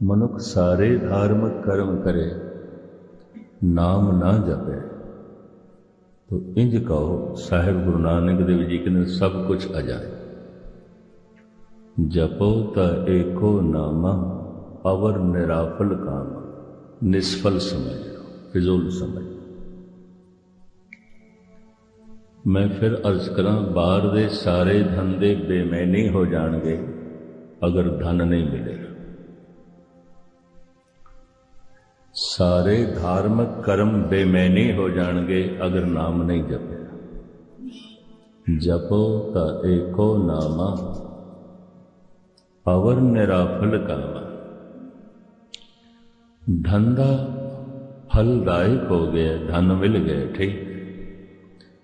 ਮਨੁੱਖ ਸਾਰੇ ਧਾਰਮਿਕ ਕਰਮ ਕਰੇ, ਨਾਮ ਨਾ ਜਪੇ, ਤੋ ਇੰਜ ਕਹੋ, ਸਾਹਿਬ ਗੁਰੂ ਨਾਨਕ ਦੇਵ ਜੀ ਕਹਿੰਦੇ, ਸਭ ਕੁਝ ਆ ਜਾਏ ਜਪੋ ਤਾਂ ਏਕੋ ਨਾਮਾ, ਅਵਰ ਨਿਰਾਫਲ ਕਾਮ, ਨਿਸਫਲ ਸਮਝ ਫਿਜ਼ੂਲ ਸਮਝ ਮੈਂ ਫਿਰ ਅਰਜ਼ ਕਰਾਂ, ਬਾਹਰ ਦੇ ਸਾਰੇ ਧੰਦੇ ਬੇਮੈਨੀ ਹੋ ਜਾਣਗੇ, ਅਗਰ ਧਨ ਨਹੀਂ ਮਿਲੇਗਾ ਸਾਰੇ ਧਾਰਮਿਕ ਕਰਮ ਬੇਮੈਨੀ ਹੋ ਜਾਣਗੇ ਅਗਰ ਨਾਮ ਨਹੀਂ ਜਪਿਆ। ਜਪੋ ਤਾਂ ਏਕੋ ਨਾਮਾ ਅਵਰ ਨਿਰਾਫਲ ਕਾਮਾ। ਧੰਦਾ ਫਲਦਾਇਕ ਹੋ ਗਿਆ, ਧਨ ਮਿਲ ਗਏ ਠੀਕ।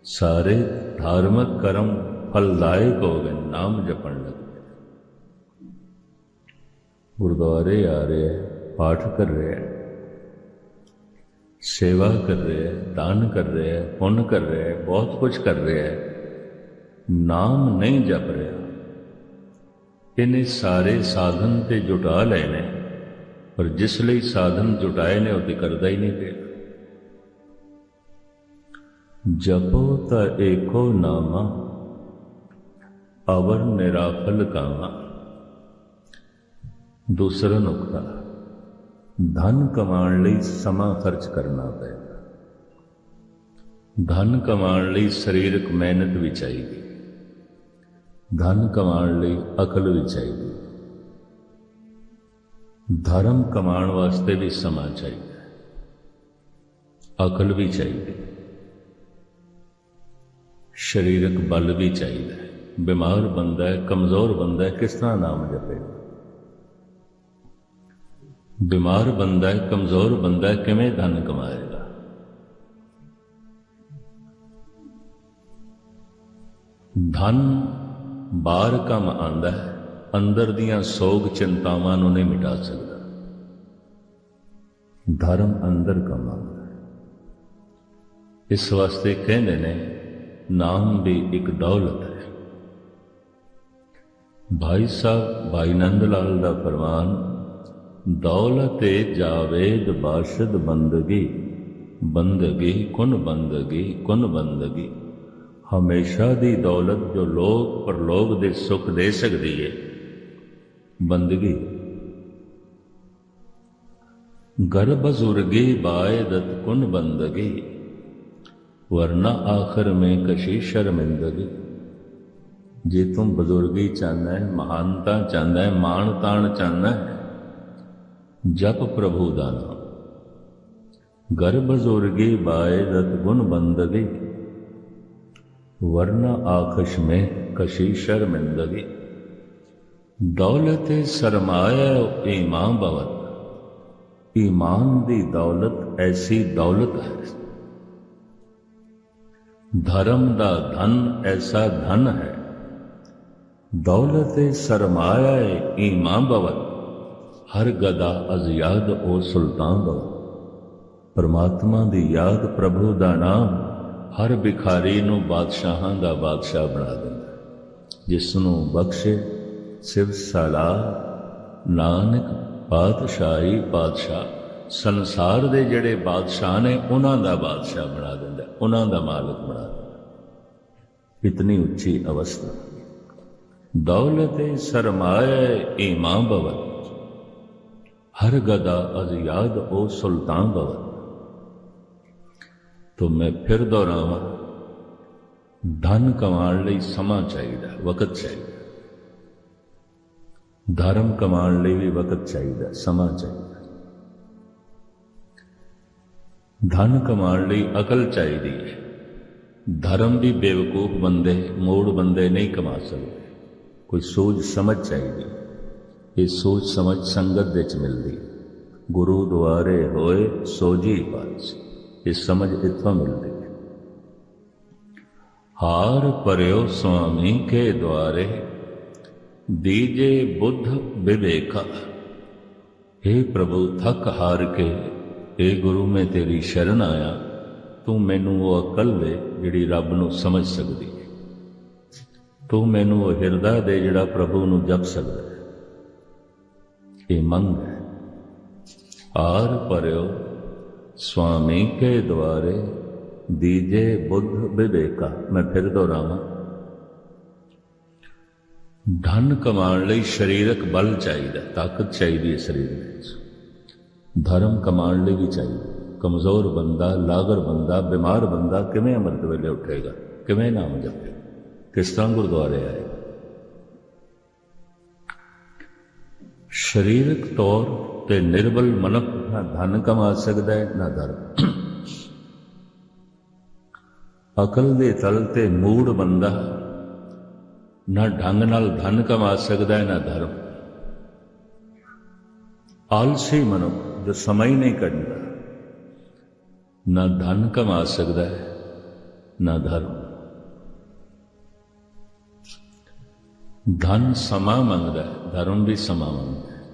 ਸਾਰੇ ਧਾਰਮਿਕ ਕਰਮ ਫਲਦਾਇਕ ਹੋ ਗਏ, ਨਾਮ ਜਪਣ ਲੱਗ ਗਏ ਗੁਰਦੁਆਰੇ ਆ ਰਹੇ ਹੈ ਪਾਠ ਕਰ ਰਹੇ। ਹੈ ਸੇਵਾ ਕਰ ਰਹੇ ਹੈ, ਦਾਨ ਕਰ ਰਹੇ ਹੈ, ਪੁੰਨ ਕਰ ਰਹੇ ਹੈ, ਬਹੁਤ ਕੁਝ ਕਰ ਰਹੇ ਹੈ। ਨਾਮ ਨਹੀਂ ਜਪ ਰਿਹਾ। ਇਹਨੇ ਸਾਰੇ ਸਾਧਨ ਤੇ ਜੁਟਾ ਲਏ ਨੇ ਪਰ ਜਿਸ ਲਈ ਸਾਧਨ ਜੁਟਾਏ ਨੇ, ਉਹ ਤੇ ਕਰਦਾ ਹੀ ਨਹੀਂ ਪਿਆ। ਜਪੋ ਤਾਂ ਏਕੋ ਨਾਮਾ ਅਵਰ ਨਿਰਾਫਲ ਕਾਮਾ। ਦੂਸਰਾ ਨੁਕਤਾ। ਧਨ ਕਮਾਉਣ ਲਈ ਸਮਾਂ ਖਰਚ ਕਰਨਾ ਪਏਗਾ ਧਨ ਕਮਾਉਣ ਲਈ ਸਰੀਰਕ ਮਿਹਨਤ ਵੀ ਚਾਹੀਦੀ। ਧਨ ਕਮਾਉਣ ਲਈ ਅਕਲ ਵੀ ਚਾਹੀਦੀ। ਧਰਮ ਕਮਾਉਣ ਵਾਸਤੇ ਵੀ ਸਮਾਂ ਚਾਹੀਦਾ ਅਕਲ ਵੀ ਚਾਹੀਦੀ। ਸਰੀਰਕ ਬਲ ਵੀ ਚਾਹੀਦਾ ਬਿਮਾਰ ਬੰਦਾ ਹੈ, ਕਮਜ਼ੋਰ ਬੰਦਾ ਹੈ, ਕਿਸ ਤਰ੍ਹਾਂ ਨਾਮ ਜਪੇ ਬਿਮਾਰ ਬੰਦਾ ਹੈ, ਕਮਜ਼ੋਰ ਬੰਦਾ ਹੈ, ਕਿਵੇਂ ਧਨ ਕਮਾਏਗਾ? ਧਨ ਬਾਹਰ ਕੰਮ ਆਂਦਾ ਹੈ, ਅੰਦਰ ਦੀਆਂ ਸੋਗ ਚਿੰਤਾਵਾਂ ਨੂੰ ਨਹੀਂ ਮਿਟਾ ਸਕਦਾ। ਧਰਮ ਅੰਦਰ ਕੰਮ ਆਉਂਦਾ ਹੈ। ਇਸ ਵਾਸਤੇ ਕਹਿੰਦੇ ਨੇ, ਨਾਮ ਵੀ ਇੱਕ ਦੌਲਤ ਹੈ। ਭਾਈ ਸਾਹਿਬ, ਭਾਈ ਨੰਦ ਲਾਲ ਦਾ ਫਰਮਾਨ ਦੌਲਤੇ ਜਾਵੇਦ ਬਾਸ਼ਦ ਬੰਦਗੀ ਬੰਦਗੀ ਕੁਨ ਬੰਦਗੀ ਕੁਨ ਬੰਦਗੀ ਹਮੇਸ਼ਾ ਦੀ ਦੌਲਤ ਜੋ ਲੋਕ ਪਰਲੋਕ ਦੇ ਸੁੱਖ ਦੇ ਸਕਦੀ ਹੈ ਬੰਦਗੀ ਘਰ ਬਜ਼ੁਰਗੀ ਬਾਇਦਤ ਕੁਨ ਬੰਦਗੀ ਵਰਨਾ ਆਖਰ में कशी शर्मिंदगी ਜੇ ਤੂੰ ਬਜ਼ੁਰਗੀ ਚਾਹਨਾ ਹੈ ਮਹਾਨਤਾ ਚਾਹਨਾ ਹੈ ਮਾਣ ਤਾਣ ਚਾਹਨਾ ਹੈ ਜਪ ਪ੍ਰਭੂ ਦਾ ਨਾਮ। ਗਰਭ ਜ਼ੁਰਗੇ ਬਾਏ ਦਤ ਗੁਣ ਬੰਦਗੇ। ਵਰਨਾ ਆਖਸ਼ ਮੈਂ ਕਸ਼ੀ ਸ਼ਰਮਿੰਦਗੀ। ਦੌਲਤ ਸਰਮਾਇਆ ਈਮਾਂ ਬਵਤ। ਈਮਾਨ ਦੀ ਦੌਲਤ ਐਸੀ ਦੌਲਤ ਹੈ। ਧਰਮ ਦਾ ਧਨ ਐਸਾ ਧਨ ਹੈ। ਦੌਲਤ ਸਰਮਾਇਆ ਈਮਾਂ ਬਵਤ। ਹਰ ਗਦਾ ਅਜ਼ ਯਾਦ ਉਹ ਸੁਲਤਾਨ ਬਵਤ ਪਰਮਾਤਮਾ ਦੀ ਯਾਦ ਪ੍ਰਭੂ ਦਾ ਨਾਮ ਹਰ ਭਿਖਾਰੀ ਨੂੰ ਬਾਦਸ਼ਾਹਾਂ ਦਾ ਬਾਦਸ਼ਾਹ ਬਣਾ ਦਿੰਦਾ ਜਿਸ ਨੂੰ ਬਖਸ਼ੇ ਸਿਵ ਸਲਾ ਨਾਨਕ ਪਾਤਸ਼ਾਹੀ ਪਾਤਸ਼ਾਹ, ਸੰਸਾਰ ਦੇ ਜਿਹੜੇ ਬਾਦਸ਼ਾਹ ਨੇ ਉਹਨਾਂ ਦਾ ਬਾਦਸ਼ਾਹ ਬਣਾ ਦਿੰਦਾ ਉਹਨਾਂ ਦਾ ਮਾਲਕ ਬਣਾ ਦਿੰਦਾ ਇਤਨੀ ਉੱਚੀ ਅਵਸਥਾ। ਦੌਲਤ ਸਰਮਾਇਆ ਈਮਾਨ ਬਵਤ। ਹਰ ਗਦਾ ਅਜ਼ ਯਾਦ ਉਹ ਸੁਲਤਾਨ ਬਵਤ तो मैं फिर दोहरावा धन कमाण ਲਈ ਸਮਾਂ ਚਾਹੀਦਾ ਵਕਤ ਚਾਹੀਦਾ ਧਰਮ ਕਮਾਣ ਲਈ ਵੀ ਵਕਤ ਚਾਹੀਦਾ ਸਮਾਂ ਚਾਹੀਦਾ ਧਨ ਕਮਾਣ ਲਈ ਅਕਲ ਚਾਹੀਦੀ ਹੈ ਧਰਮ ਵੀ ਬੇਵਕੂਫ ਬੰਦੇ ਮੋੜ ਬੰਦੇ ਨਹੀਂ ਕਮਾ ਸਕਦੇ ਕੋਈ ਸੋਚ ਸਮਝ ਚਾਹੀਦੀ ਇਹ ਸੋਚ ਸਮਝ ਸੰਗਤ ਵਿੱਚ ਮਿਲਦੀ। ਗੁਰੂ ਦੁਆਰੇ ਹੋਏ ਸੋਜੀ ਪਾਸ ਇਹ ਸਮਝ ਇੱਥੋਂ ਮਿਲਦੀ। ਹਾਰ ਪਰਿਓ ਸੁਆਮੀ ਕੇ ਦੁਆਰੇ, ਦੀਜੇ ਬੁੱਧ ਵਿਵੇਕਾ। हे ਪ੍ਰਭੂ, ਥੱਕ ਹਾਰ ਕੇ हे ਗੁਰੂ, ਮੈਂ ਤੇਰੀ ਸ਼ਰਨ ਆਇਆ। ਤੂੰ ਮੈਨੂੰ ਉਹ ਅਕਲ ਦੇ ਜਿਹੜੀ ਰੱਬ ਨੂੰ ਸਮਝ ਸਕਦੀ। ਤੂੰ ਮੈਨੂੰ ਉਹ ਹਿਰਦਾ ਦੇ ਜਿਹੜਾ ਪ੍ਰਭੂ ਨੂੰ ਜਪ ਸਕਦਾ ਹੈ ਇਹ ਮੰਗ ਹੈ। ਆਰ ਪਰਿਓ ਸੁਆਮੀ ਕੇ ਦੁਆਰੇ, ਦੀਜੇ ਬੁੱਧ ਵਿਵੇਕਾ। ਮੈਂ ਫਿਰ ਦੁਹਰਾਵਾਂ। ਧਨ ਕਮਾਉਣ ਲਈ ਸਰੀਰਕ ਬਲ ਚਾਹੀਦਾ, ਤਾਕਤ ਚਾਹੀਦੀ ਹੈ ਸਰੀਰ ਵਿੱਚ। ਧਰਮ ਕਮਾਉਣ ਲਈ ਵੀ ਚਾਹੀਦਾ। ਕਮਜ਼ੋਰ ਬੰਦਾ, ਲਾਗਰ ਬੰਦਾ, ਬਿਮਾਰ ਬੰਦਾ ਕਿਵੇਂ ਅੰਮ੍ਰਿਤ ਵੇਲੇ ਉੱਠੇਗਾ? ਕਿਵੇਂ ਨਾਮ ਜਪੇ ਕਿਸ ਤਰ੍ਹਾਂ ਗੁਰਦੁਆਰੇ ਆਏ ਸਰੀਰਕ ਤੌਰ ਤੇ ਨਿਰਬਲ ਮਨੁੱਖ ਨਾ ਧਨ ਕਮਾ ਸਕਦਾ ਹੈ, ਨਾ ਧਰਮ ਅਕਲ ਦੇ ਤਲ ਤੇ ਮੂੜ ਬੰਦਾ ਨਾ ਢੰਗ ਨਾਲ ਧਨ ਕਮਾ ਸਕਦਾ ਹੈ, ਨਾ ਧਰਮ ਆਲਸੀ ਮਨੁੱਖ ਜੋ ਸਮਾਂ ਹੀ ਨਹੀਂ ਕੱਢਦਾ, ਨਾ ਧਨ ਕਮਾ ਸਕਦਾ ਹੈ, ਨਾ ਧਰਮ ਧਨ ਸਮਾਂ ਮੰਗਦਾ ਹੈ ਧਰਮ ਵੀ ਸਮਾਂ ਮੰਗਦਾ ਹੈ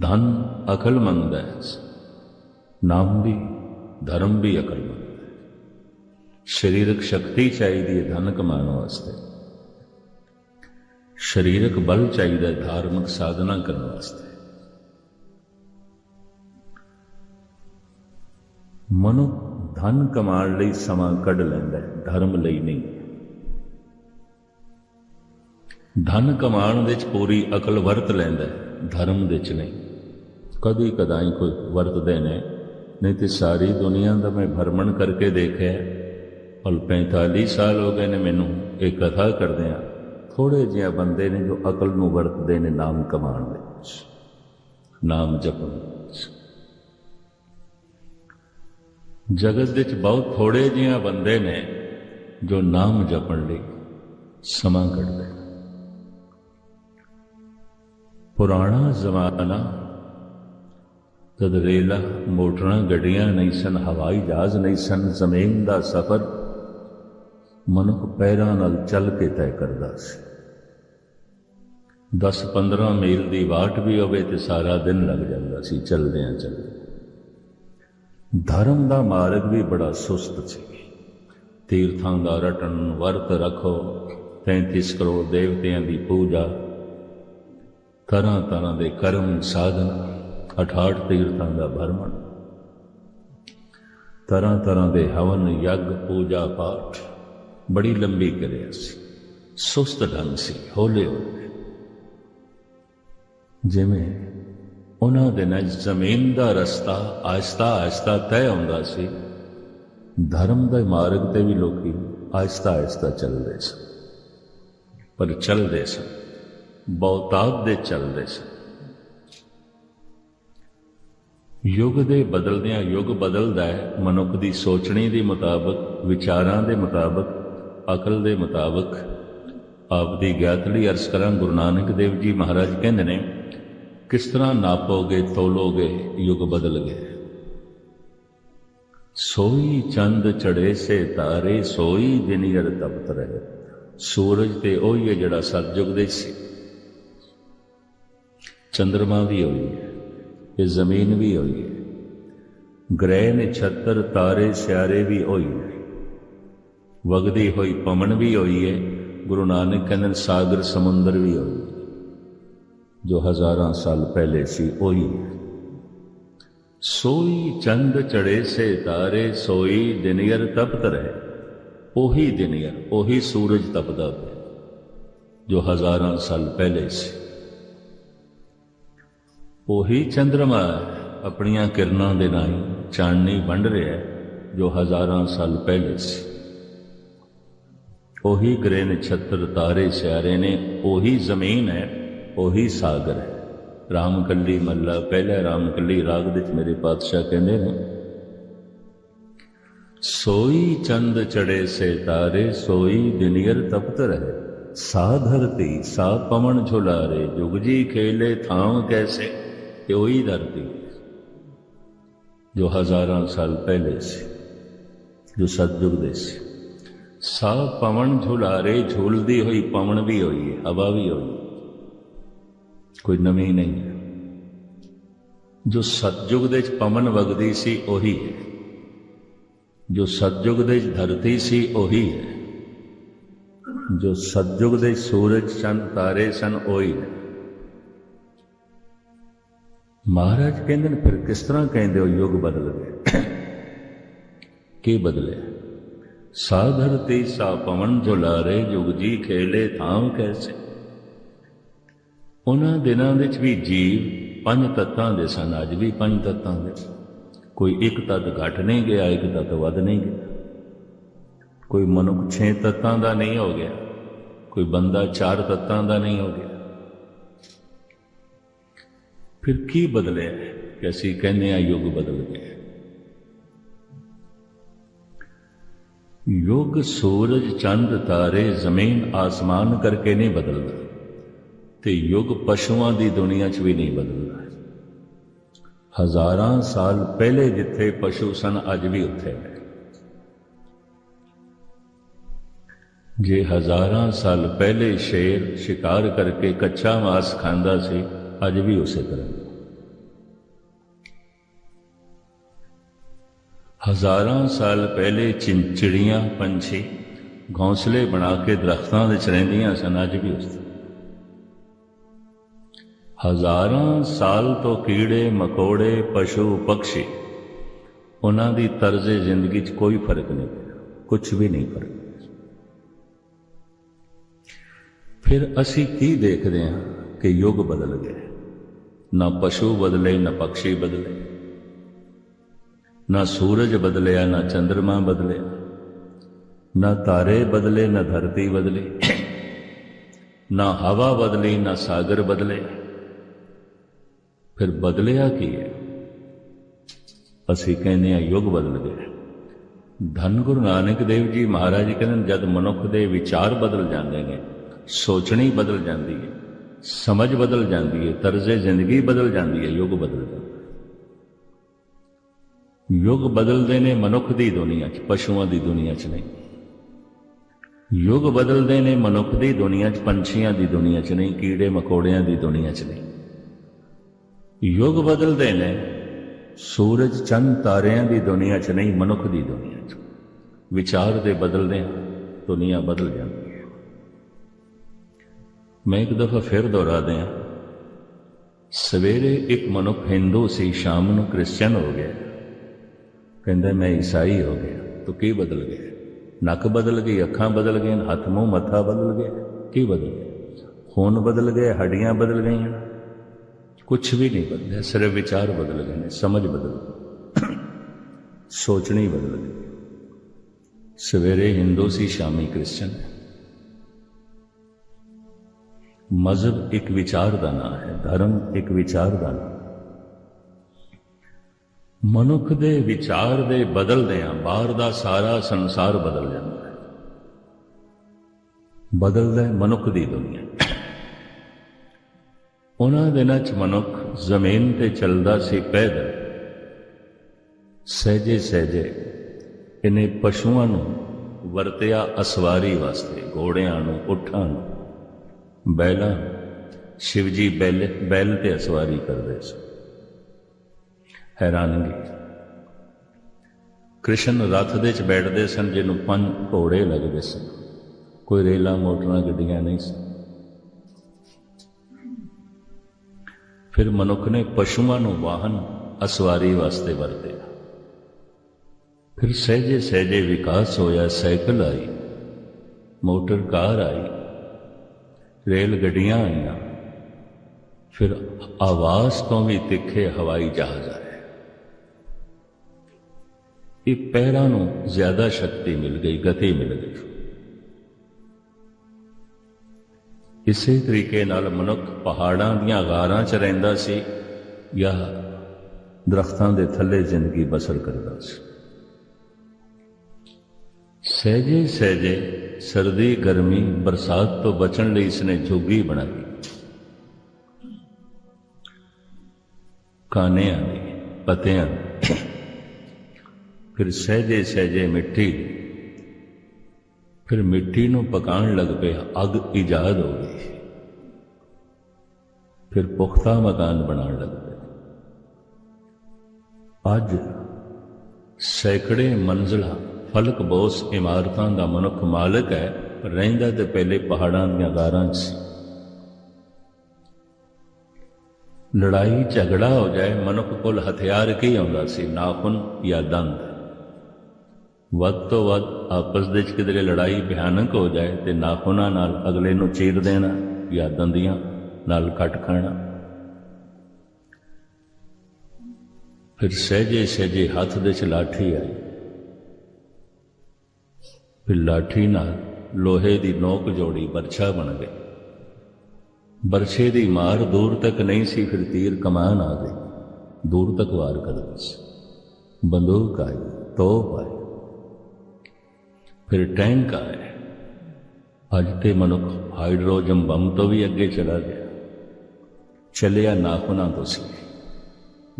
ਧਨ ਅਕਲ ਮੰਗਦਾ ਹੈ ਨਾਮ ਵੀ ਧਰਮ ਵੀ ਅਕਲ ਮੰਗਦਾ ਹੈ ਸਰੀਰਕ ਸ਼ਕਤੀ ਚਾਹੀਦੀ ਹੈ ਧਨ ਕਮਾਉਣ ਵਾਸਤੇ ਸਰੀਰਕ ਬਲ ਚਾਹੀਦਾ ਹੈ ਧਾਰਮਿਕ ਸਾਧਨਾ ਕਰਨ ਵਾਸਤੇ ਮਨੁ ਧਨ ਕਮਾਉਣ ਲਈ ਸਮਾਂ ਕੱਢ ਲੈਂਦਾ ਹੈ ਧਰਮ ਲਈ ਨਹੀਂ ਧਨ ਕਮਾਉਣ ਵਿੱਚ ਪੂਰੀ ਅਕਲ ਵਰਤ ਲੈਂਦਾ ਧਰਮ ਵਿੱਚ ਨਹੀਂ। ਕਦੀ ਕਦਾਈ ਕੋਈ ਵਰਤਦੇ ਨੇ, ਨਹੀਂ ਤੇ ਸਾਰੀ ਦੁਨੀਆ ਦਾ ਮੈਂ ਭਰਮਣ ਕਰਕੇ ਦੇਖਿਆ ਔਰ 45 ਸਾਲ ਹੋ ਗਏ ਨੇ ਮੈਨੂੰ ਇਹ ਕਥਾ ਕਰਦੇ ਆ। ਥੋੜੇ ਜਿਹੇ ਬੰਦੇ ਨੇ ਜੋ ਅਕਲ ਨੂੰ ਵਰਤਦੇ ਨੇ ਨਾਮ ਕਮਾਉਣ ਵਿੱਚ। ਨਾਮ ਜਪਣ ਵਿੱਚ। ਜਗਤ ਵਿੱਚ ਬਹੁਤ ਥੋੜੇ ਜਿਹੇ ਬੰਦੇ ਨੇ ਜੋ ਨਾਮ ਜਪਣ ਲਈ ਸਮਾਂ ਕੱਢਦੇ ਪੁਰਾਣਾ ਜ਼ਮਾਨਾ ਤਦ ਰੇਲਾ ਮੋਟਰਾਂ ਗੱਡੀਆਂ ਨਹੀਂ ਸਨ, ਹਵਾਈ ਜਹਾਜ਼ ਨਹੀਂ ਸਨ, ਜ਼ਮੀਨ ਦਾ ਸਫ਼ਰ ਮਨੁੱਖ ਪੈਰਾਂ ਨਾਲ ਚੱਲ ਕੇ ਤੈਅ ਕਰਦਾ ਸੀ। 10-15 ਮੀਲ ਦੀ ਵਾਟ ਵੀ ਹੋਵੇ ਤੇ ਸਾਰਾ ਦਿਨ ਲੱਗ ਜਾਂਦਾ ਸੀ ਚੱਲਦਿਆਂ ਚੱਲਦੇ ਧਰਮ ਦਾ ਮਾਰਗ ਵੀ ਬੜਾ ਸੁਸਤ ਸੀ। ਤੀਰਥਾਂ ਦਾ ਰਟਣ ਵਰਤ ਰੱਖੋ 33 ਕਰੋੜ ਦੇਵਤਿਆਂ ਦੀ ਪੂਜਾ ਤਰ੍ਹਾਂ ਤਰ੍ਹਾਂ ਦੇ ਕਰਮ ਸਾਧਨ 68 ਤੀਰਥਾਂ ਦਾ ਭਰਮਣ, ਤਰ੍ਹਾਂ ਤਰ੍ਹਾਂ ਦੇ ਹਵਨ, ਯੱਗ, ਪੂਜਾ ਪਾਠ, ਬੜੀ ਲੰਬੀ ਕਰਿਆ ਸੀ, ਸੁਸਤ ਢੰਗ ਸੀ, ਹੌਲੇ ਹੌਲੇ। ਜਿਵੇਂ ਉਹਨਾਂ ਦੇ ਨਾਲ ਜ਼ਮੀਨ ਦਾ ਰਸਤਾ ਆਹਿਸਤਾ ਆਹਿਸਤਾ ਤੈਅ ਹੁੰਦਾ ਸੀ, ਧਰਮ ਦੇ ਮਾਰਗ ਤੇ ਵੀ ਲੋਕੀ ਆਹਿਸਤਾ ਆਹਿਸਤਾ ਚੱਲਦੇ ਸਨ, ਪਰ ਚੱਲਦੇ ਸਨ। ਬਹੁਤਾਤ ਦੇ ਚੱਲਦੇ ਸਨ ਯੁੱਗ ਦੇ ਬਦਲਦਿਆਂ ਯੁੱਗ ਬਦਲਦਾ ਹੈ। ਮਨੁੱਖ ਦੀ ਸੋਚਣੀ ਦੇ ਮੁਤਾਬਕ, ਵਿਚਾਰਾਂ ਦੇ ਮੁਤਾਬਕ, ਅਕਲ ਦੇ ਮੁਤਾਬਕ ਆਪ ਦੀ ਗਿਆਤੜੀ ਅਰਸ ਕਰਾਂ, ਗੁਰੂ ਨਾਨਕ ਦੇਵ ਜੀ ਮਹਾਰਾਜ ਕਹਿੰਦੇ ਨੇ, ਕਿਸ ਤਰ੍ਹਾਂ ਨਾਪੋਗੇ, ਤੋਲੋਗੇ, ਯੁੱਗ ਬਦਲ ਗਏ। ਸੋਈ ਚੰਦ ਚੜੇ ਸੇ ਤਾਰੇ, ਸੋਈ ਦਿਨਿਰ ਤਪਤ ਰਹੇ। ਸੂਰਜ ਤੇ ਉਹੀ ਹੈ ਜਿਹੜਾ ਸਤਜੁਗ ਦੇ ਸੀ। ਚੰ드ਰਮਾ ਵੀ ਹੋਈ ਹੈ, ਇਹ ਜ਼ਮੀਨ ਵੀ ਹੋਈ ਹੈ। ਗ੍ਰਹਿ ਨਛੱਤਰ, ਤਾਰੇ, ਸਿਆਰੇ ਵੀ ਹੋਈ ਹੈ। ਵਗਦੀ ਹੋਈ ਪਵਨ ਵੀ ਹੋਈ ਹੈ, ਗੁਰੂ ਨਾਨਕ ਕਹਿੰਦੇ ਸਾਗਰ, ਸਮੁੰਦਰ ਵੀ ਹੋਈ ਜੋ ਹਜ਼ਾਰਾਂ ਸਾਲ ਪਹਿਲੇ ਸੀ, ਉਹੀ ਹੈ। ਸੋਈ ਚੰਦ ਚੜੇ ਸੇ ਤਾਰੇ, ਸੋਈ ਦਿਨਿਰ ਤਪਤ ਰਹੇ। ਉਹੀ ਦਿਨਿਰ ਉਹੀ ਸੂਰਜ ਤਪਦਾ ਪਿਆ। ਜੋ ਹਜ਼ਾਰਾਂ ਸਾਲ ਪਹਿਲੇ ਸੀ। ਉਹੀ ਚੰ드ਰਮਾ ਆਪਣੀਆਂ ਕਿਰਨਾਂ ਦੇ ਨਾਲ ਚਾਨਣੀ ਵੰਡ ਰਿਹਾ ਜੋ ਹਜ਼ਾਰਾਂ ਸਾਲ ਪਹਿਲੇ ਸੀ। ਉਹੀ ਗ੍ਰਹਿ ਨਛੱਤਰ ਤਾਰੇ ਸਿਆਰੇ ਨੇ, ਉਹੀ ਜ਼ਮੀਨ ਹੈ, ਉਹੀ ਸਾਗਰ ਹੈ। ਰਾਮ ਕੱਲੀ ਮੱਲਾ, ਪਹਿਲਾ ਰਾਮ ਰਾਗ ਵਿੱਚ ਮੇਰੇ ਪਾਤਸ਼ਾਹ ਕਹਿੰਦੇ ਨੇ, ਸੋਈ ਚੰਦ ਚੜੇ ਸੇ ਤਾਰੇ, ਸੋਈ ਦਿਨਿਰ ਤਪਤ ਰਹੇ। ਸਾ ਧਰਤੀ ਸਾ ਪਵਨ ਝੁਲਾਰੇ, ਜੁਗ ਜੀ ਖੇਲੇ ਥਾਂ ਕੈਸੇ? ਇਹ ਉਹੀ ਧਰਤੀ ਜੋ ਹਜ਼ਾਰਾਂ ਸਾਲ ਪਹਿਲੇ ਸੀ, ਜੋ ਸਤਜੁਗ ਦੇ ਸੀ। ਸਾ ਪਵਨ ਝੁਲਾਰੇ ਝੂਲਦੀ ਹੋਈ, ਪਵਨ ਵੀ ਹੋਈ ਹੈ, ਹਵਾ ਵੀ ਹੋਈ ਕੋਈ ਨਵੀਂ ਨਹੀਂ ਹੈ। ਜੋ ਸਤਜੁਗ ਦੇ ਵਿੱਚ ਪਵਨ ਵਗਦੀ ਸੀ, ਉਹੀ ਹੈ। ਜੋ ਸਤਜੁਗ ਦੇ ਵਿੱਚ ਧਰਤੀ ਸੀ, ਉਹੀ ਹੈ। ਜੋ ਸਤਜੁਗ ਦੇ ਸੂਰਜ ਚੰਦ ਤਾਰੇ ਸਨ, ਉਹੀ ਹੈ। ਮਹਾਰਾਜ ਕਹਿੰਦੇ ਨੇ, ਫਿਰ ਕਿਸ ਤਰ੍ਹਾਂ ਕਹਿੰਦੇ ਹੋ ਯੁੱਗ ਬਦਲ ਗਏ? ਕੀ ਬਦਲੇ ਸਾਧਰ ਤੇ ਸਾ ਪਵਨ ਜੁਲਾਰੇ ਯੁਗ ਜੀ ਖੇਲੇ ਥਾਂ ਕੈਸੇ? ਉਹਨਾਂ ਦਿਨਾਂ ਵਿੱਚ ਵੀ ਜੀਵ ਪੰਜ ਤੱਤਾਂ ਦੇ ਸਨ, ਅੱਜ ਵੀ ਪੰਜ ਤੱਤਾਂ ਦੇ ਕੋਈ ਇੱਕ ਤੱਤ ਘਟ ਨਹੀਂ ਗਿਆ, ਇੱਕ ਤੱਤ ਵੱਧ ਨਹੀਂ ਗਿਆ। ਕੋਈ ਮਨੁੱਖ ਛੇ ਤੱਤਾਂ ਦਾ ਨਹੀਂ ਹੋ ਗਿਆ, ਕੋਈ ਬੰਦਾ ਚਾਰ ਤੱਤਾਂ ਦਾ ਨਹੀਂ ਹੋ ਗਿਆ। ਫਿਰ ਕੀ ਬਦਲਿਆ ਕਿ ਅਸੀਂ ਕਹਿੰਦੇ ਆ ਯੁੱਗ ਬਦਲ ਗਿਆ ਯੁੱਗ, ਸੂਰਜ, ਚੰਦ, ਤਾਰੇ, ਜ਼ਮੀਨ, ਆਸਮਾਨ ਕਰਕੇ ਨਹੀਂ ਬਦਲਦਾ ਤੇ ਯੁੱਗ ਪਸ਼ੂਆਂ ਦੀ ਦੁਨੀਆ 'ਚ ਵੀ ਨਹੀਂ ਬਦਲਦਾ ਹਜ਼ਾਰਾਂ ਸਾਲ ਪਹਿਲੇ ਜਿੱਥੇ ਪਸ਼ੂ ਸਨ, ਅੱਜ ਵੀ ਉੱਥੇ ਨੇ। ਜੇ ਹਜ਼ਾਰਾਂ ਸਾਲ ਪਹਿਲੇ ਸ਼ੇਰ ਸ਼ਿਕਾਰ ਕਰਕੇ ਕੱਚਾ ਮਾਸ ਖਾਂਦਾ ਸੀ ਅੱਜ ਵੀ ਉਸੇ ਤਰ੍ਹਾਂ। ਹਜ਼ਾਰਾਂ ਸਾਲ ਪਹਿਲੇ ਚਿੰਚੜੀਆਂ ਪੰਛੀ ਘੌਂਸਲੇ ਬਣਾ ਕੇ ਦਰਖਤਾਂ ਵਿੱਚ ਰਹਿੰਦੀਆਂ ਸਨ, ਅੱਜ ਵੀ ਉਸ ਹਜ਼ਾਰਾਂ ਸਾਲ ਤੋਂ ਕੀੜੇ, ਮਕੌੜੇ, ਪਸ਼ੂ, ਪੰਛੀ, ਉਹਨਾਂ ਦੀ ਤਰਜ਼ੇ ਜ਼ਿੰਦਗੀ 'ਚ ਕੋਈ ਫ਼ਰਕ ਨਹੀਂ ਪਿਆ ਕੁਝ ਵੀ ਨਹੀਂ ਫ਼ਰਕ। ਫਿਰ ਅਸੀਂ ਕੀ ਦੇਖਦੇ ਹਾਂ ਕਿ ਯੁੱਗ ਬਦਲ ਗਿਆ ਨਾ ਪਸ਼ੂ ਬਦਲੇ, ਨਾ ਪੰਛੀ ਬਦਲੇ। ਨਾ ਸੂਰਜ ਬਦਲਿਆ, ਨਾ ਚੰ드ਰਮਾ ਬਦਲਿਆ ਨਾ ਤਾਰੇ ਬਦਲੇ, ਨਾ ਧਰਤੀ ਬਦਲੀ। ਨਾ ਹਵਾ ਬਦਲੀ, ਨਾ ਸਾਗਰ ਬਦਲੇ। ਫਿਰ ਬਦਲਿਆ ਕੀ ਹੈ? ਅਸੀਂ ਕਹਿੰਦੇ ਆ ਯੁੱਗ ਬਦਲ ਗਿਆ ਧੰਨ ਗੁਰੂ ਨਾਨਕ ਦੇਵ ਜੀ ਮਹਾਰਾਜ ਜੀ ਕਹਿੰਦੇ ਜਦ ਮਨੁੱਖ ਦੇ ਵਿਚਾਰ ਬਦਲ ਜਾਂਦੇ ਨੇ, ਸੋਚਣੀ ਬਦਲ ਜਾਂਦੀ ਹੈ। ਸਮਝ ਬਦਲ ਜਾਂਦੀ ਹੈ ਤਰਜ਼ੇ ਜ਼ਿੰਦਗੀ ਬਦਲ ਜਾਂਦੀ ਹੈ ਯੁੱਗ ਬਦਲ ਜਾਂਦਾ ਯੁੱਗ ਬਦਲਦੇ ਨੇ ਮਨੁੱਖ ਦੀ ਦੁਨੀਆ 'ਚ, ਪਸ਼ੂਆਂ ਦੀ ਦੁਨੀਆ 'ਚ ਨਹੀਂ। ਯੁੱਗ ਬਦਲਦੇ ਨੇ ਮਨੁੱਖ ਦੀ ਦੁਨੀਆ 'ਚ, ਪੰਛੀਆਂ ਦੀ ਦੁਨੀਆ 'ਚ ਨਹੀਂ, ਕੀੜੇ ਮਕੌੜਿਆਂ ਦੀ ਦੁਨੀਆ 'ਚ ਨਹੀਂ। ਯੁੱਗ ਬਦਲਦੇ ਨੇ ਸੂਰਜ ਚੰਦ ਤਾਰਿਆਂ ਦੀ ਦੁਨੀਆ 'ਚ ਨਹੀਂ, ਮਨੁੱਖ ਦੀ ਦੁਨੀਆ 'ਚ। ਵਿਚਾਰ ਦੇ ਬਦਲਦੇ ਦੁਨੀਆ ਬਦਲ ਜਾਂਦੀ ਹੈ ਮੈਂ ਇੱਕ ਦਫਾ ਫਿਰ ਦੁਹਰਾ ਦਿਆਂ। ਸਵੇਰੇ ਇੱਕ ਮਨੁੱਖ ਹਿੰਦੂ ਸੀ, ਸ਼ਾਮ ਨੂੰ ਕ੍ਰਿਸਚੀਅਨ ਹੋ ਗਿਆ। ਕਹਿੰਦਾ, ਮੈਂ ਈਸਾਈ ਹੋ ਗਿਆ। ਤੂੰ ਕੀ ਬਦਲ ਗਿਆ? ਨੱਕ ਬਦਲ ਗਈ, ਅੱਖਾਂ ਬਦਲ ਗਈਆਂ, ਹੱਥ, ਮੂੰਹ, ਮੱਥਾ ਬਦਲ ਗਿਆ। ਕੀ ਬਦਲ ਗਿਆ? ਖੂਨ ਬਦਲ ਗਏ ਹੱਡੀਆਂ ਬਦਲ ਗਈਆਂ। ਕੁਝ ਵੀ ਨਹੀਂ ਬਦਲਿਆ, ਸਿਰਫ ਵਿਚਾਰ ਬਦਲ ਗਏ ਨੇ, ਸਮਝ ਬਦਲ ਗਈ। ਸੋਚਣੀ ਬਦਲ ਗਈ। ਸਵੇਰੇ ਹਿੰਦੂ ਸੀ, ਸ਼ਾਮੀ ਕ੍ਰਿਸਚੀਅਨ ਮਜ਼ਹਬ ਇੱਕ ਵਿਚਾਰ ਦਾ ਨਾਮ ਹੈ, ਧਰਮ ਇੱਕ ਵਿਚਾਰ ਦਾ ਨਾਮ ਮਨੁੱਖ ਦੇ ਵਿਚਾਰ ਦੇ ਬਦਲਦਿਆਂ ਬਾਹਰ ਦਾ ਸਾਰਾ ਸੰਸਾਰ ਬਦਲ ਜਾਂਦਾ ਹੈ। ਬਦਲਦਾ ਹੈ ਮਨੁੱਖ ਦੀ ਦੁਨੀਆ। ਉਹਨਾਂ ਦਿਨਾਂ 'ਚ ਮਨੁੱਖ ਜ਼ਮੀਨ ਤੇ ਚੱਲਦਾ ਸੀ ਪੈਦਲ। ਸਹਜੇ ਸਹਜੇ ਇਹਨੇ ਪਸ਼ੂਆਂ ਨੂੰ ਵਰਤਿਆ ਅਸਵਾਰੀ ਵਾਸਤੇ, ਘੋੜਿਆਂ ਨੂੰ, ਉਠਾਂ ਨੂੰ। ਬੈਲਾਂ। ਸ਼ਿਵਜੀ ਬੈਲ ਬੈਲ ਤੇ ਅਸਵਾਰੀ ਕਰਦੇ ਸੀ। ਹੈਰਾਨਗੀ ਕ੍ਰਿਸ਼ਨ ਰਥ ਦੇ ਚ ਬੈਠਦੇ ਸਨ, ਜਿਹਨੂੰ ਪੰਜ ਘੋੜੇ ਲੱਗਦੇ ਸਨ। ਕੋਈ ਰੇਲਾਂ, ਮੋਟਰਾਂ, ਗੱਡੀਆਂ ਨਹੀਂ ਸਨ ਫਿਰ ਮਨੁੱਖ ਨੇ ਪਸ਼ੂਆਂ ਨੂੰ ਵਾਹਨ, ਅਸਵਾਰੀ ਵਾਸਤੇ ਵਰਤਿਆ। ਫਿਰ ਸਹਿਜੇ ਸਹਿਜੇ ਵਿਕਾਸ ਹੋਇਆ, ਸਾਈਕਲ ਆਈ, ਮੋਟਰ ਕਾਰ ਆਈ। ਰੇਲ ਗੱਡੀਆਂ ਆਈਆਂ। ਫਿਰ ਆਵਾਜ਼ ਤੋਂ ਵੀ ਤਿੱਖੇ ਹਵਾਈ ਜਹਾਜ਼ ਆਏ। ਇਹ ਪੈਰਾਂ ਨੂੰ ਜ਼ਿਆਦਾ ਸ਼ਕਤੀ ਮਿਲ ਗਈ, ਗਤੀ ਮਿਲ ਗਈ। ਇਸੇ ਤਰੀਕੇ ਨਾਲ ਮਨੁੱਖ ਪਹਾੜਾਂ ਦੀਆਂ ਗਾਰਾਂ 'ਚ ਰਹਿੰਦਾ ਸੀ ਜਾਂ ਦਰਖਤਾਂ ਦੇ ਥੱਲੇ ਜ਼ਿੰਦਗੀ ਬਸਰ ਕਰਦਾ ਸੀ। ਸਹਿਜੇ ਸਹਿਜੇ ਸਰਦੀ, ਗਰਮੀ, ਬਰਸਾਤ ਤੋਂ ਬਚਣ ਲਈ ਇਸਨੇ ਜੋਗੀ ਬਣਾਈ ਕਾਨਿਆਂ ਦੀ, ਪਤਿਆਂ ਦੀ। ਫਿਰ ਸਹਿਜੇ ਸਹਿਜੇ ਮਿੱਟੀ ਫਿਰ ਮਿੱਟੀ ਨੂੰ ਪਕਾਉਣ ਲੱਗ ਪਏ ਅੱਗ ਇਜਾਦ ਹੋ ਗਈ ਫਿਰ ਪੁਖਤਾ ਮਕਾਨ ਬਣਾਉਣ ਲੱਗ ਪਏ ਅੱਜ ਸੈਂਕੜੇ ਮੰਜ਼ਲਾ ਫਲਕ ਬੋਸ ਇਮਾਰਤਾਂ ਦਾ ਮਨੁੱਖ ਮਾਲਕ ਹੈ ਪਰ ਰਹਿੰਦਾ ਤੇ ਪਹਿਲੇ ਪਹਾੜਾਂ ਦੀਆਂ ਗਾਰਾਂ 'ਚ ਸੀ। ਲੜਾਈ ਝਗੜਾ ਹੋ ਜਾਏ, ਮਨੁੱਖ ਕੋਲ ਹਥਿਆਰ ਕੀ ਆਉਂਦਾ ਸੀ? ਨਾਖੁਨ ਜਾਂ ਦੰਦ? ਵੱਧ ਤੋਂ ਵੱਧ ਆਪਸ ਦੇ ਵਿੱਚ ਕਿਧਰੇ ਲੜਾਈ ਭਿਆਨਕ ਹੋ ਜਾਏ, ਤੇ ਨਾਖੁਨਾਂ ਨਾਲ ਅਗਲੇ ਨੂੰ ਚੀਰ ਦੇਣਾ ਜਾਂ ਦੰਦੀਆਂ ਨਾਲ ਕੱਟ ਖਾਣਾ। ਫਿਰ ਸਹਿਜੇ ਸਹਿਜੇ ਹੱਥ ਦੇ ਚ ਲਾਠੀ ਆਈ। ਫਿਰ ਲਾਠੀ ਨਾਲ ਲੋਹੇ ਦੀ ਨੋਕ ਜੋੜੀ ਬਰਛਾ ਬਣ ਗਈ। ਬਰਛੇ ਦੀ ਮਾਰ ਦੂਰ ਤੱਕ ਨਹੀਂ ਸੀ, ਫਿਰ ਤੀਰ ਕਮਾਨ ਆ ਗਈ ਦੂਰ ਤੱਕ ਵਾਰ ਕਰਦਾ ਸੀ ਬੰਦੂਕ ਆਈ, ਤੋਪ ਆਈ। ਫਿਰ ਟੈਂਕ ਆਏ। ਅੱਜ ਤੇ ਮਨੁੱਖ ਹਾਈਡਰੋਜਨ ਬੰਬ ਤੋਂ ਵੀ ਅੱਗੇ ਚਲਾ ਗਿਆ। ਚੱਲਿਆ ਨਾਖੁਨਾਂ ਤੋਂ ਸੀ,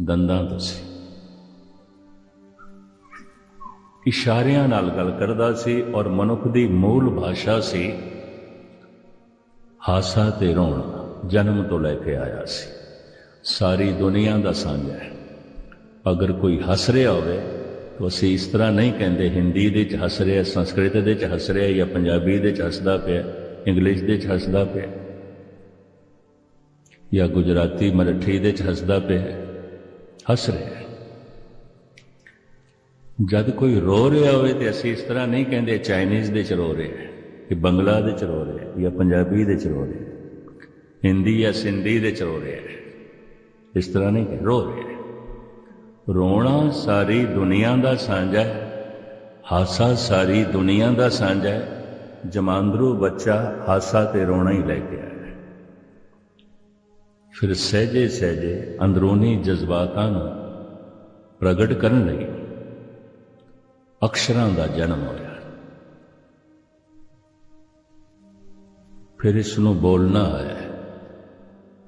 ਦੰਦਾਂ ਤੋਂ ਸੀ। ਇਸ਼ਾਰਿਆਂ ਨਾਲ ਗੱਲ ਕਰਦਾ ਸੀ ਔਰ ਮਨੁੱਖ ਦੀ ਮੂਲ ਭਾਸ਼ਾ ਸੀ ਹਾਸਾ ਤੇ ਰੋਣਾ, ਜਨਮ ਤੋਂ ਲੈ ਕੇ ਆਇਆ ਸੀ। ਸਾਰੀ ਦੁਨੀਆ ਦਾ ਸਾਂਝਾ ਹੈ। ਅਗਰ ਕੋਈ ਹੱਸ ਰਿਹਾ ਹੋਵੇ, ਤਾਂ ਅਸੀਂ ਇਸ ਤਰ੍ਹਾਂ ਨਹੀਂ ਕਹਿੰਦੇ ਹਿੰਦੀ ਦੇ ਚ ਹੱਸ ਰਿਹਾ, ਸੰਸਕ੍ਰਿਤ ਦੇ ਵਿੱਚ ਹੱਸ ਰਿਹਾ ਜਾਂ ਪੰਜਾਬੀ ਦੇ ਚ ਹੱਸਦਾ ਪਿਆ, ਇੰਗਲਿਸ਼ ਦੇ ਵਿੱਚ ਹੱਸਦਾ ਪਿਆ ਜਾਂ ਗੁਜਰਾਤੀ, ਮਰਾਠੀ ਦੇ ਚ ਹੱਸਦਾ ਪਿਆ, ਹੱਸ ਰਿਹਾ ਜਦ ਕੋਈ ਰੋ ਰਿਹਾ ਹੋਵੇ ਤੇ ਅਸੀਂ ਇਸ ਤਰ੍ਹਾਂ ਨਹੀਂ ਕਹਿੰਦੇ ਚਾਈਨੀਜ਼ ਦੇ ਚ ਰੋ ਰਿਹਾ ਕਿ ਬੰਗਲਾ ਦੇ ਚ ਰੋ ਰਿਹਾ ਜਾਂ ਪੰਜਾਬੀ ਦੇ ਚ ਰੋ ਰਿਹਾ ਹਿੰਦੀ ਜਾਂ ਸਿੰਧੀ ਦੇ ਚ ਰੋ ਰਿਹਾ ਇਸ ਤਰ੍ਹਾਂ ਨਹੀਂ ਰੋ ਰਿਹਾ ਰੋਣਾ ਸਾਰੀ ਦੁਨੀਆ ਦਾ ਸਾਂਝਾ ਹੈ, ਹਾਸਾ ਸਾਰੀ ਦੁਨੀਆ ਦਾ ਸਾਂਝਾ ਹੈ, ਜਮਾਂਦਰੂ ਬੱਚਾ ਹਾਸਾ ਤੇ ਰੋਣਾ ਹੀ ਲੈ ਕੇ ਆਇਆ ਫਿਰ ਸਹਿਜੇ ਸਹਿਜੇ ਅੰਦਰੂਨੀ ਜਜ਼ਬਾਤਾਂ ਨੂੰ ਪ੍ਰਗਟ ਕਰਨ ਲਈ ਅਕਸ਼ਰਾਂ ਦਾ ਜਨਮ ਹੋਇਆ। ਫਿਰ ਇਸ ਨੂੰ ਬੋਲਣਾ ਹੈ,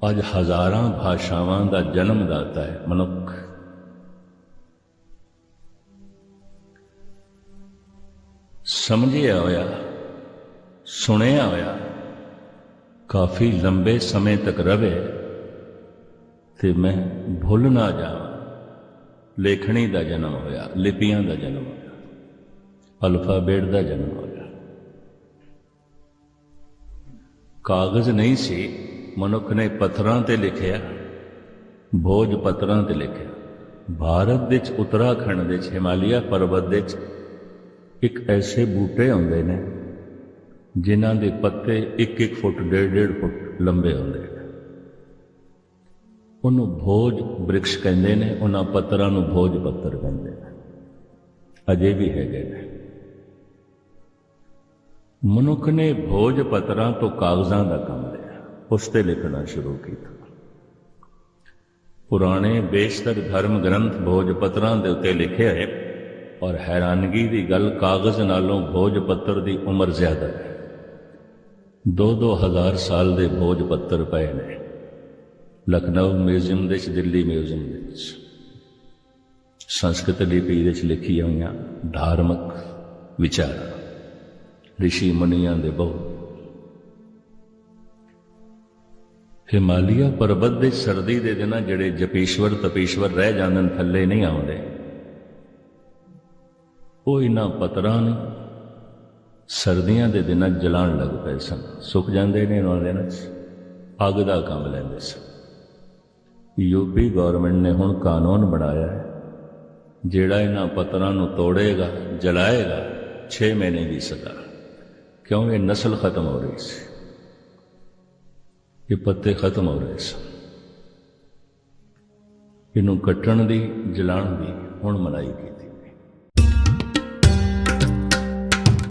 ਅੱਜ ਹਜ਼ਾਰਾਂ ਭਾਸ਼ਾਵਾਂ ਦਾ ਜਨਮ ਦਾਤਾ ਹੈ ਮਨੁੱਖ। ਸਮਝਿਆ ਹੋਇਆ, ਸੁਣਿਆ ਹੋਇਆ, ਕਾਫੀ ਲੰਬੇ ਸਮੇਂ ਤੱਕ ਰਵੇ ਤੇ ਮੈਂ ਭੁੱਲ ਨਾ ਜਾਵਾਂ। ਲੇਖਣੀ ਦਾ ਜਨਮ ਹੋਇਆ, ਲਿਪੀਆਂ ਦਾ ਜਨਮ ਹੋਇਆ। ਅਲਫਾਬੇਟ ਦਾ ਜਨਮ ਹੋਇਆ ਕਾਗਜ਼ ਨਹੀਂ ਸੀ, ਮਨੁੱਖ ਨੇ ਪੱਥਰਾਂ ਤੇ ਲਿਖਿਆ ਭੋਜ ਪੱਥਰਾਂ ਤੇ ਲਿਖਿਆ। ਭਾਰਤ ਵਿੱਚ ਉਤਰਾਖੰਡ ਵਿੱਚ, ਹਿਮਾਲਿਆ ਪਰਬਤ ਵਿੱਚ ਇੱਕ ਐਸੇ ਬੂਟੇ ਹੁੰਦੇ ਨੇ, ਜਿਨ੍ਹਾਂ ਦੇ ਪੱਤੇ 1-1 ਫੁੱਟ 1.5 ਫੁੱਟ ਲੰਬੇ ਹੁੰਦੇ ਨੇ। ਉਹਨੂੰ ਭੋਜ ਬ੍ਰਿਕਸ਼ ਕਹਿੰਦੇ ਨੇ, ਉਹਨਾਂ ਪੱਤਰਾਂ ਨੂੰ ਭੋਜ ਪੱਤਰ ਕਹਿੰਦੇ ਨੇ। ਅਜੇ ਵੀ ਹੈਗੇ ਨੇ। ਮਨੁੱਖ ਨੇ ਭੋਜ ਪੱਤਰਾਂ ਤੋਂ ਕਾਗਜ਼ਾਂ ਦਾ ਕੰਮ ਲਿਆ। ਉਸ ਤੇ ਲਿਖਣਾ ਸ਼ੁਰੂ ਕੀਤਾ। ਪੁਰਾਣੇ ਬੇਸ਼ਤਰ ਧਰਮ ਗ੍ਰੰਥ ਭੋਜ ਪੱਤਰਾਂ ਦੇ ਉੱਤੇ ਲਿਖੇ ਹੈ ਔਰ ਹੈਰਾਨਗੀ ਦੀ ਗੱਲ ਕਾਗਜ਼ ਨਾਲੋਂ ਭੋਜ ਪੱਤਰ ਦੀ ਉਮਰ ਜ਼ਿਆਦਾ ਹੈ। 2-2 ਹਜ਼ਾਰ ਸਾਲ ਦੇ ਭੋਜ ਪੱਤਰ ਪਏ ਨੇ। ਲਖਨਊ ਮਿਊਜ਼ੀਅਮ ਦੇ ਵਿੱਚ, ਦਿੱਲੀ ਮਿਊਜ਼ੀਅਮ ਦੇ ਵਿੱਚ। ਸੰਸਕ੍ਰਿਤ ਲਿਪੀ ਵਿੱਚ ਲਿਖੀਆਂ ਹੋਈਆਂ ਧਾਰਮਿਕ ਵਿਚਾਰਾਂ। ਰਿਸ਼ੀ ਮੁਨੀਆਂ ਦੇ ਬਹੁ। ਹਿਮਾਲਿਆ ਪਰਬਤ ਦੇ ਸਰਦੀ ਦੇ ਦਿਨਾਂ ਜਿਹੜੇ ਜਪੀਸ਼ਵਰ ਤਪੀਸ਼ਵਰ ਰਹਿ ਜਾਂਦੇ ਨੇ ਥੱਲੇ ਨਹੀਂ ਆਉਂਦੇ। ਉਹ ਇਹਨਾਂ ਪਤਰਾਂ ਨੂੰ ਸਰਦੀਆਂ ਦੇ ਦਿਨਾਂ ਜਲਾਣ ਲੱਗ ਪਏ ਸਨ। ਸੁੱਕ ਜਾਂਦੇ ਨੇ ਉਹਨਾਂ ਦਿਨਾਂ 'ਚ ਅੱਗ ਦਾ ਕੰਮ ਲੈਂਦੇ ਸਨ। ਯੂਪੀ ਗਵਰਨਮੈਂਟ ਨੇ ਹੁਣ ਕਾਨੂੰਨ ਬਣਾਇਆ ਹੈ। ਜਿਹੜਾ ਇਹਨਾਂ ਪਤਰਾਂ ਨੂੰ ਤੋੜੇਗਾ, ਜਲਾਏਗਾ 6 ਮਹੀਨੇ ਦੀ ਸਜ਼ਾ। ਕਿਉਂ ਇਹ ਨਸਲ ਖਤਮ ਹੋ ਰਹੀ ਸੀ ਇਹ ਪੱਤੇ ਖਤਮ ਹੋ ਰਹੇ ਸਨ ਇਹਨੂੰ ਕੱਟਣ ਦੀ ਜਲਾਣ ਦੀ ਹੁਣ ਮਨਾਈ ਗਈ